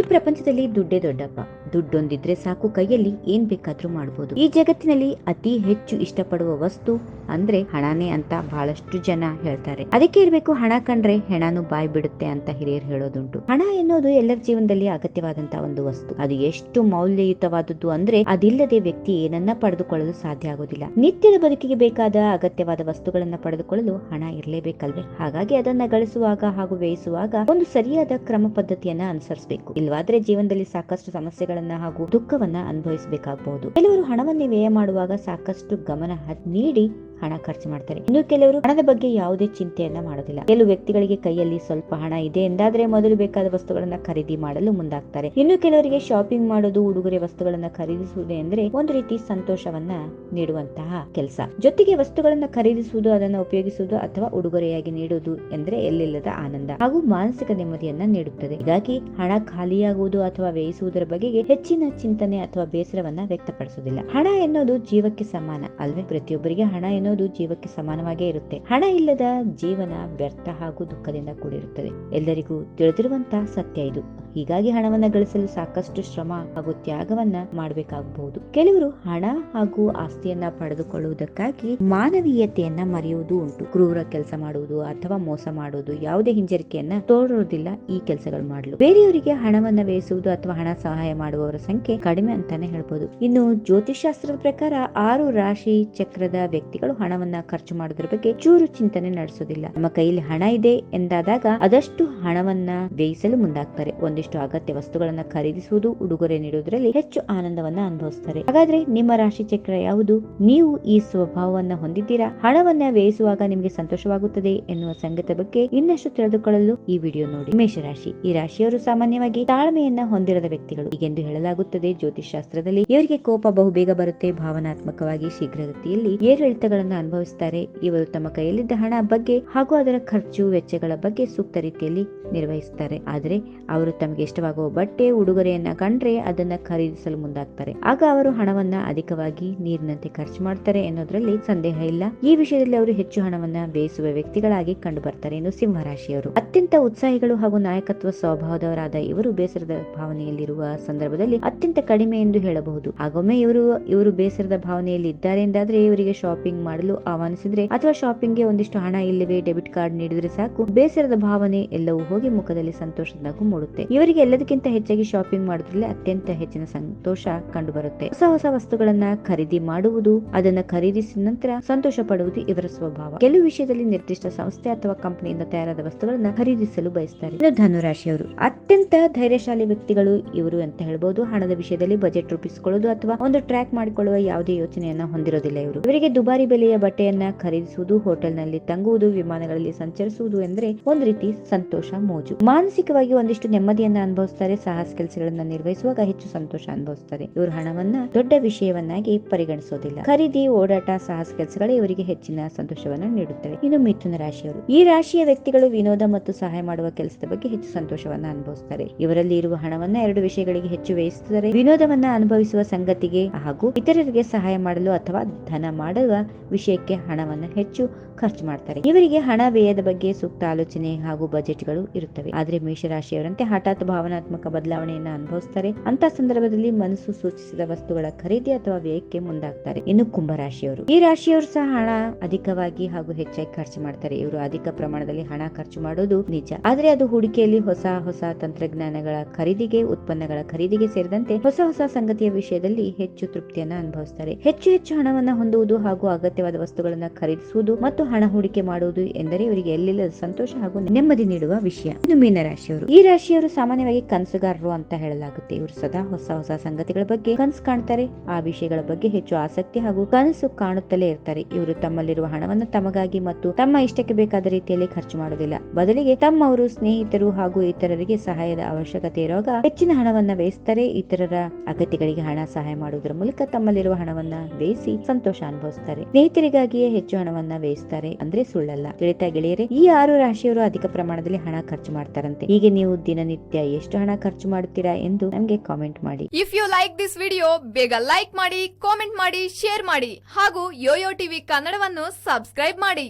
ಈ ಪ್ರಪಂಚದಲ್ಲಿ ದುಡ್ಡೇ ದೊಡ್ಡಪ್ಪ. ದುಡ್ಡೊಂದಿದ್ರೆ ಸಾಕು, ಕೈಯಲ್ಲಿ ಏನ್ ಬೇಕಾದ್ರೂ ಮಾಡಬಹುದು ಈ ಜಗತ್ತಿನಲ್ಲಿ ಅತಿ ಹೆಚ್ಚು ಇಷ್ಟಪಡುವ ವಸ್ತು ಅಂದ್ರೆ ಹಣನೇ ಅಂತ ಬಹಳಷ್ಟು ಜನ ಹೇಳ್ತಾರೆ. ಅದಕ್ಕೆ ಇರ್ಬೇಕು ಹಣ ಕಂಡ್ರೆ ಹೆಣನು ಬಾಯ್ ಬಿಡುತ್ತೆ ಅಂತ ಹಿರಿಯರು ಹೇಳೋದುಂಟು. ಹಣ ಎನ್ನುವುದು ಎಲ್ಲರ ಜೀವನದಲ್ಲಿ ಅಗತ್ಯವಾದಂತಹ ಒಂದು ವಸ್ತು. ಅದು ಎಷ್ಟು ಮೌಲ್ಯಯುತವಾದದ್ದು ಅಂದ್ರೆ ಅದಿಲ್ಲದೆ ವ್ಯಕ್ತಿ ಏನನ್ನ ಪಡೆದುಕೊಳ್ಳಲು ಸಾಧ್ಯ ಆಗೋದಿಲ್ಲ. ನಿತ್ಯದ ಬದುಕಿಗೆ ಬೇಕಾದ ಅಗತ್ಯವಾದ ವಸ್ತುಗಳನ್ನ ಪಡೆದುಕೊಳ್ಳಲು ಹಣ ಇರಲೇಬೇಕಲ್ವೇ? ಹಾಗಾಗಿ ಅದನ್ನ ಗಳಿಸುವಾಗ ಹಾಗೂ ವ್ಯಯಿಸುವಾಗ ಒಂದು ಸರಿಯಾದ ಕ್ರಮ ಪದ್ಧತಿಯನ್ನ ಅನುಸರಿಸಬೇಕು. ಇಲ್ವಾದ್ರೆ ಜೀವನದಲ್ಲಿ ಸಾಕಷ್ಟು ಸಮಸ್ಯೆಗಳನ್ನ ಹಾಗೂ ದುಃಖವನ್ನ ಅನುಭವಿಸಬೇಕಾಗಬಹುದು. ಕೆಲವರು ಹಣವನ್ನೇ ವ್ಯಯ ಮಾಡುವಾಗ ಸಾಕಷ್ಟು ಗಮನ ನೀಡಿ ಹಣ ಖರ್ಚು ಮಾಡ್ತಾರೆ. ಇನ್ನು ಕೆಲವರು ಹಣದ ಬಗ್ಗೆ ಯಾವುದೇ ಚಿಂತೆಯನ್ನ ಮಾಡೋದಿಲ್ಲ. ಕೆಲವು ವ್ಯಕ್ತಿಗಳಿಗೆ ಕೈಯಲ್ಲಿ ಸ್ವಲ್ಪ ಹಣ ಇದೆ ಎಂದಾದ್ರೆ ಮೊದಲು ಬೇಕಾದ ವಸ್ತುಗಳನ್ನ ಖರೀದಿ ಮಾಡಲು ಮುಂದಾಗ್ತಾರೆ. ಇನ್ನು ಕೆಲವರಿಗೆ ಶಾಪಿಂಗ್ ಮಾಡೋದು, ಉಡುಗೊರೆ ವಸ್ತುಗಳನ್ನ ಖರೀದಿಸುವುದು ಎಂದ್ರೆ ಒಂದು ರೀತಿ ಸಂತೋಷವನ್ನ ನೀಡುವಂತಹ ಕೆಲಸ. ಜೊತೆಗೆ ವಸ್ತುಗಳನ್ನ ಖರೀದಿಸುವುದು, ಅದನ್ನ ಉಪಯೋಗಿಸುವುದು ಅಥವಾ ಉಡುಗೊರೆಯಾಗಿ ನೀಡುವುದು ಎಂದ್ರೆ ಎಲ್ಲಿಲ್ಲದ ಆನಂದ ಹಾಗೂ ಮಾನಸಿಕ ನೆಮ್ಮದಿಯನ್ನ ನೀಡುತ್ತದೆ. ಹೀಗಾಗಿ ಹಣ ಖಾಲಿಯಾಗುವುದು ಅಥವಾ ವ್ಯಯಿಸುವುದರ ಬಗೆಗೆ ಹೆಚ್ಚಿನ ಚಿಂತನೆ ಅಥವಾ ಬೇಸರವನ್ನ ವ್ಯಕ್ತಪಡಿಸುವುದಿಲ್ಲ. ಹಣ ಎನ್ನುವುದು ಜೀವಕ್ಕೆ ಸಮಾನ ಅಲ್ವೇ? ಪ್ರತಿಯೊಬ್ಬರಿಗೆ ಹಣ ಎನ್ನುವುದು ಜೀವಕ್ಕೆ ಸಮಾನವಾಗೇ ಇರುತ್ತೆ. ಹಣ ಇಲ್ಲದ ಜೀವನ ವ್ಯರ್ಥ ಹಾಗೂ ದುಃಖದಿಂದ ಕೂಡಿರುತ್ತದೆ. ಎಲ್ಲರಿಗೂ ತಿಳಿದಿರುವಂತಹ ಸತ್ಯ ಇದು. ಹೀಗಾಗಿ ಹಣವನ್ನ ಗಳಿಸಲು ಸಾಕಷ್ಟು ಶ್ರಮ ಹಾಗೂ ತ್ಯಾಗವನ್ನ ಮಾಡಬೇಕಾಗಬಹುದು. ಕೆಲವರು ಹಣ ಹಾಗೂ ಆಸ್ತಿಯನ್ನ ಪಡೆದುಕೊಳ್ಳುವುದಕ್ಕಾಗಿ ಮಾನವೀಯತೆಯನ್ನ ಮರೆಯುವುದು ಉಂಟು. ಕ್ರೂರ ಕೆಲಸ ಮಾಡುವುದು ಅಥವಾ ಮೋಸ ಮಾಡುವುದು ಯಾವುದೇ ಹಿಂಜರಿಕೆಯನ್ನ ತೋರುವುದಿಲ್ಲ ಈ ಕೆಲಸಗಳು ಮಾಡಲು. ಬೇರೆಯವರಿಗೆ ಹಣವನ್ನ ವ್ಯಯಿಸುವುದು ಅಥವಾ ಹಣ ಸಹಾಯ ಮಾಡುವವರ ಸಂಖ್ಯೆ ಕಡಿಮೆ ಅಂತಾನೆ ಹೇಳ್ಬೋದು. ಇನ್ನು ಜ್ಯೋತಿಷಾಸ್ತ್ರದ ಪ್ರಕಾರ ಆರು ರಾಶಿ ಚಕ್ರದ ವ್ಯಕ್ತಿಗಳು ಹಣವನ್ನ ಖರ್ಚು ಮಾಡೋದ್ರ ಬಗ್ಗೆ ಚೂರು ಚಿಂತನೆ ನಡೆಸೋದಿಲ್ಲ ನಮ್ಮ ಕೈಯಲ್ಲಿ ಹಣ ಇದೆ ಎಂದಾದಾಗ ಅದಷ್ಟು ಹಣವನ್ನ ವ್ಯಯಿಸಲು ಮುಂದಾಗ್ತಾರೆ. ಒಂದಿಷ್ಟು ಅಗತ್ಯ ವಸ್ತುಗಳನ್ನ ಖರೀದಿಸುವುದು ಉಡುಗೊರೆ ನೀಡುವುದರಲ್ಲಿ ಹೆಚ್ಚು ಆನಂದವನ್ನ ಅನುಭವಿಸ್ತಾರೆ ಹಾಗಾದ್ರೆ ನಿಮ್ಮ ರಾಶಿ ಚಕ್ರ ಯಾವುದು? ನೀವು ಈ ಸ್ವಭಾವವನ್ನ ಹೊಂದಿದ್ದೀರಾ? ಹಣವನ್ನ ವ್ಯಯಿಸುವಾಗ ನಿಮಗೆ ಸಂತೋಷವಾಗುತ್ತದೆ ಎನ್ನುವ ಸಂಗತಿ ಬಗ್ಗೆ ಇನ್ನಷ್ಟು ತಿಳಿದುಕೊಳ್ಳಲು ಈ ವಿಡಿಯೋ ನೋಡಿ. ಮೇಷರಾಶಿ. ಈ ರಾಶಿಯವರು ಸಾಮಾನ್ಯವಾಗಿ ತಾಳ್ಮೆಯನ್ನ ಹೊಂದಿರದ ವ್ಯಕ್ತಿಗಳು. ಹೀಗೆಂದು ಹೇಳಲಾಗುತ್ತದೆ ಜ್ಯೋತಿಷ್ ಶಾಸ್ತ್ರದಲ್ಲಿ ಇವರಿಗೆ ಕೋಪ ಬಹುಬೇಗ ಬರುತ್ತೆ. ಭಾವನಾತ್ಮಕವಾಗಿ ಶೀಘ್ರಗತಿಯಲ್ಲಿ ಏರಿಳಿತಗಳನ್ನು ಅನುಭವಿಸುತ್ತಾರೆ ಇವರು ತಮ್ಮ ಕೈಯಲ್ಲಿದ್ದ ಹಣ ಬಗ್ಗೆ ಹಾಗೂ ಅದರ ಖರ್ಚು, ವೆಚ್ಚಗಳ ಬಗ್ಗೆ ಸೂಕ್ತ ರೀತಿಯಲ್ಲಿ ನಿರ್ವಹಿಸುತ್ತಾರೆ ಆದರೆ ಅವರು ತಮಗೆ ಇಷ್ಟವಾಗುವ ಬಟ್ಟೆ, ಉಡುಗೊರೆಯನ್ನ ಕಂಡ್ರೆ ಅದನ್ನ ಖರೀದಿಸಲು ಮುಂದಾಗ್ತಾರೆ. ಆಗ ಅವರು ಹಣವನ್ನ ಅಧಿಕವಾಗಿ ನೀರಿನಂತೆ ಖರ್ಚು ಮಾಡ್ತಾರೆ ಎನ್ನುವುದರಲ್ಲಿ ಸಂದೇಹ ಇಲ್ಲ. ಈ ವಿಷಯದಲ್ಲಿ ಅವರು ಹೆಚ್ಚು ಹಣವನ್ನ ಬೇಯಿಸುವ ವ್ಯಕ್ತಿಗಳಾಗಿ ಕಂಡು ಬರ್ತಾರೆ ಎಂದು ಸಿಂಹರಾಶಿಯವರು. ಅತ್ಯಂತ ಉತ್ಸಾಹಿಗಳು ಹಾಗೂ ನಾಯಕತ್ವ ಸ್ವಭಾವದವರಾದ ಇವರು ಬೇಸರದ ಭಾವನೆಯಲ್ಲಿರುವ ಸಂದರ್ಭದಲ್ಲಿ ಅತ್ಯಂತ ಕಡಿಮೆ ಎಂದು ಹೇಳಬಹುದು. ಆಗೊಮ್ಮೆ ಇವರು ಇವರು ಬೇಸರದ ಭಾವನೆಯಲ್ಲಿ ಇದ್ದಾರೆ ಎಂದಾದ್ರೆ ಇವರಿಗೆ ಶಾಪಿಂಗ್ ಮಾಡಲು ಆಹ್ವಾನಿಸಿದ್ರೆ ಅಥವಾ ಶಾಪಿಂಗ್ಗೆ ಒಂದಿಷ್ಟು ಹಣ ಇಲ್ಲವೇ ಡೆಬಿಟ್ ಕಾರ್ಡ್ ನೀಡಿದ್ರೆ ಸಾಕು. ಬೇಸರದ ಭಾವನೆ ಎಲ್ಲವೂ ಹೋಗಿ ಮುಖದಲ್ಲಿ ಸಂತೋಷದ ಮೂಡುತ್ತೆ. ಇವರಿಗೆ ಎಲ್ಲದಕ್ಕಿಂತ ಹೆಚ್ಚಾಗಿ ಶಾಪಿಂಗ್ ಮಾಡೋದ್ರಲ್ಲಿ ಅತ್ಯಂತ ಹೆಚ್ಚಿನ ಸಂತೋಷ ಕಂಡು ಬರುತ್ತೆ ಹೊಸ ಹೊಸ ವಸ್ತುಗಳನ್ನ ಖರೀದಿ ಮಾಡುವುದು, ಅದನ್ನ ಖರೀದಿಸಿದ ನಂತರ ಸಂತೋಷ ಪಡುವುದು ಇವರ ಸ್ವಭಾವ. ಕೆಲವು ವಿಷಯದಲ್ಲಿ ನಿರ್ದಿಷ್ಟ ಸಂಸ್ಥೆ ಅಥವಾ ಕಂಪನಿಯಿಂದ ತಯಾರಾದ ವಸ್ತುಗಳನ್ನ ಖರೀದಿಸಲು ಬಯಸ್ತಾರೆ. ಇನ್ನು ಧನುರಾಶಿಯವರು ಅತ್ಯಂತ ಧೈರ್ಯಶಾಲಿ ವ್ಯಕ್ತಿಗಳು ಇವರು ಅಂತ ಹೇಳ್ಬೋದು. ಹಣದ ವಿಷಯದಲ್ಲಿ ಬಜೆಟ್ ರೂಪಿಸಿಕೊಳ್ಳುವುದು ಅಥವಾ ಒಂದು ಟ್ರ್ಯಾಕ್ ಮಾಡಿಕೊಳ್ಳುವ ಯಾವುದೇ ಯೋಚನೆಯನ್ನ ಹೊಂದಿರೋದಿಲ್ಲ ಇವರು. ಇವರಿಗೆ ದುಬಾರಿ ಬೆಲೆಯ ಬಟ್ಟೆಯನ್ನ ಖರೀದಿಸುವುದು ಹೋಟೆಲ್ನಲ್ಲಿ ತಂಗುವುದು, ವಿಮಾನಗಳಲ್ಲಿ ಸಂಚರಿಸುವುದು ಎಂದ್ರೆ ಒಂದು ರೀತಿ ಸಂತೋಷ, ಮೋಜು. ಮಾನಸಿಕವಾಗಿ ಒಂದಿಷ್ಟು ನೆಮ್ಮದಿಯನ್ನ ಅನುಭವಿಸ್ತಾರೆ, ಸಾಹಸ ಕೆಲಸಗಳನ್ನ ನಿರ್ವಹಿಸುವಾಗ ಹೆಚ್ಚು ಸಂತೋಷ ಅನುಭವಿಸ್ತಾರೆ. ಇವರು ಹಣವನ್ನ ದೊಡ್ಡ ವಿಷಯವನ್ನಾಗಿ ಪರಿಗಣಿಸೋದಿಲ್ಲ. ಖರೀದಿ, ಓಡಾಟ, ಸಾಹಸ ಕೆಲಸಗಳೇ ಇವರಿಗೆ ಹೆಚ್ಚಿನ ಸಂತೋಷವನ್ನು ನೀಡುತ್ತವೆ. ಇನ್ನು ಮಿಥುನ ರಾಶಿಯವರು. ಈ ರಾಶಿಯ ವ್ಯಕ್ತಿಗಳು ವಿನೋದ ಮತ್ತು ಸಹಾಯ ಮಾಡುವ ಕೆಲಸದ ಬಗ್ಗೆ ಹೆಚ್ಚು ಸಂತೋಷವನ್ನ ಅನುಭವಿಸ್ತಾರೆ. ಇವರಲ್ಲಿ ಇರುವ ಹಣವನ್ನ ಎರಡು ವಿಷಯಗಳಿಗೆ ಹೆಚ್ಚು ವ್ಯಯಿಸುತ್ತಾರೆ. ವಿನೋದವನ್ನ ಅನುಭವಿಸುವ ಸಂಗತಿಗೆ ಹಾಗೂ ಇತರರಿಗೆ ಸಹಾಯ ಮಾಡಲು ಅಥವಾ ಧನ ಮಾಡುವ ವಿಷಯಕ್ಕೆ ಹಣವನ್ನು ಹೆಚ್ಚು ಖರ್ಚು ಮಾಡ್ತಾರೆ. ಇವರಿಗೆ ಹಣ ವ್ಯಯದ ಬಗ್ಗೆ ಸೂಕ್ತ ಆಲೋಚನೆ ಹಾಗೂ ಬಜೆಟ್ಗಳು ಇರುತ್ತವೆ. ಆದ್ರೆ ಮೇಷರಾಶಿಯವರಂತೆ ಹಠಾತ್ ಭಾವನಾತ್ಮಕ ಬದಲಾವಣೆಯನ್ನ ಅನುಭವಿಸ್ತಾರೆ. ಅಂತ ಸಂದರ್ಭದಲ್ಲಿ ಮನಸ್ಸು ಸೂಚಿಸಿದ ವಸ್ತುಗಳ ಖರೀದಿ ಅಥವಾ ವ್ಯಯಕ್ಕೆ ಮುಂದಾಗ್ತಾರೆ. ಇನ್ನು ಕುಂಭರಾಶಿಯವರು. ಈ ರಾಶಿಯವರು ಸಹ ಹಣ ಅಧಿಕವಾಗಿ ಹಾಗೂ ಹೆಚ್ಚಾಗಿ ಖರ್ಚು ಮಾಡ್ತಾರೆ. ಇವರು ಅಧಿಕ ಪ್ರಮಾಣದಲ್ಲಿ ಹಣ ಖರ್ಚು ಮಾಡೋದು ನಿಜ. ಆದರೆ ಅದು ಹೂಡಿಕೆಯಲ್ಲಿ ಹೊಸ ಹೊಸ ತಂತ್ರಜ್ಞಾನಗಳ ಖರೀದಿಗೆ, ಉತ್ಪನ್ನಗಳ ಖರೀದಿಗೆ ಸೇರಿದಂತೆ ಹೊಸ ಹೊಸ ಸಂಗತಿಯ ವಿಷಯದಲ್ಲಿ ಹೆಚ್ಚು ತೃಪ್ತಿಯನ್ನು ಅನುಭವಿಸ್ತಾರೆ. ಹೆಚ್ಚು ಹೆಚ್ಚು ಹಣವನ್ನ ಹೊಂದುವುದು ಹಾಗೂ ಅಗತ್ಯವಾದ ವಸ್ತುಗಳನ್ನು ಖರೀದಿಸುವುದು ಮತ್ತು ಹಣ ಹೂಡಿಕೆ ಮಾಡುವುದು ಎಂದರೆ ಇವರಿಗೆ ಎಲ್ಲಿಲ್ಲದ ಸಂತೋಷ ಹಾಗೂ ನೆಮ್ಮದಿ ನೀಡುವ ವಿಷಯ. ಇನ್ನು ಮೀನರಾಶಿಯವರು. ಈ ರಾಶಿಯವರು ಸಾಮಾನ್ಯವಾಗಿ ಕನಸುಗಾರರು ಅಂತ ಹೇಳಲಾಗುತ್ತೆ. ಇವರು ಸದಾ ಹೊಸ ಹೊಸ ಸಂಗತಿಗಳ ಬಗ್ಗೆ ಕನಸು ಕಾಣ್ತಾರೆ. ಆ ವಿಷಯಗಳ ಬಗ್ಗೆ ಹೆಚ್ಚು ಆಸಕ್ತಿ ಹಾಗೂ ಕನಸು ಕಾಣುತ್ತಲೇ ಇರ್ತಾರೆ. ಇವರು ತಮ್ಮಲ್ಲಿರುವ ಹಣವನ್ನು ತಮಗಾಗಿ ಮತ್ತು ತಮ್ಮ ಇಷ್ಟಕ್ಕೆ ಬೇಕಾದ ರೀತಿಯಲ್ಲಿ ಖರ್ಚು ಮಾಡುವುದಿಲ್ಲ ಬದಲಿಗೆ ತಮ್ಮವರು ಸ್ನೇಹಿತರು ಹಾಗೂ ಇತರರಿಗೆ ಸಹಾಯದ ಅವಶ್ಯಕತೆ ಇರುವಾಗ ಹೆಚ್ಚಿನ ಹಣವನ್ನ ವ್ಯಯಿಸ್ತಾರೆ. ಇತರರ ಅಗತ್ಯಗಳಿಗೆ ಹಣ ಸಹಾಯ ಮಾಡುವುದರ ಮೂಲಕ ತಮ್ಮಲ್ಲಿರುವ ಹಣವನ್ನ ವ್ಯಯಿಸಿ ಸಂತೋಷ ಅನುಭವಿಸ್ತಾರೆ. ಸ್ನೇಹಿತರಿಗಾಗಿಯೇ ಹೆಚ್ಚು ಹಣವನ್ನ ವ್ಯಯಿಸ್ತಾರೆ ಅಂದ್ರೆ ಸುಳ್ಳಲ್ಲ. ತಿಳಿತಾ ಗೆಳೆಯರೆ, ಈ ಆರು ರಾಶಿಯವರು ಅಧಿಕ ಪ್ರಮಾಣದಲ್ಲಿ ಹಣ ಖರ್ಚು ಮಾಡ್ತಾರಂತೆ. ಹೀಗೆ ನೀವು ದಿನನಿತ್ಯ ಎಷ್ಟು ಹಣ ಖರ್ಚು ಮಾಡುತ್ತೀರಾ ಎಂದು ನಮಗೆ ಕಾಮೆಂಟ್ ಮಾಡಿ. If you like this video ಬೇಗ ಲೈಕ್ ಮಾಡಿ ಕಾಮೆಂಟ್ ಮಾಡಿ ಶೇರ್ ಮಾಡಿ ಹಾಗೂ ಯೋಯೋ ಟಿವಿ ಕನ್ನಡವನ್ನು ಸಬ್ಸ್ಕ್ರೈಬ್ ಮಾಡಿ.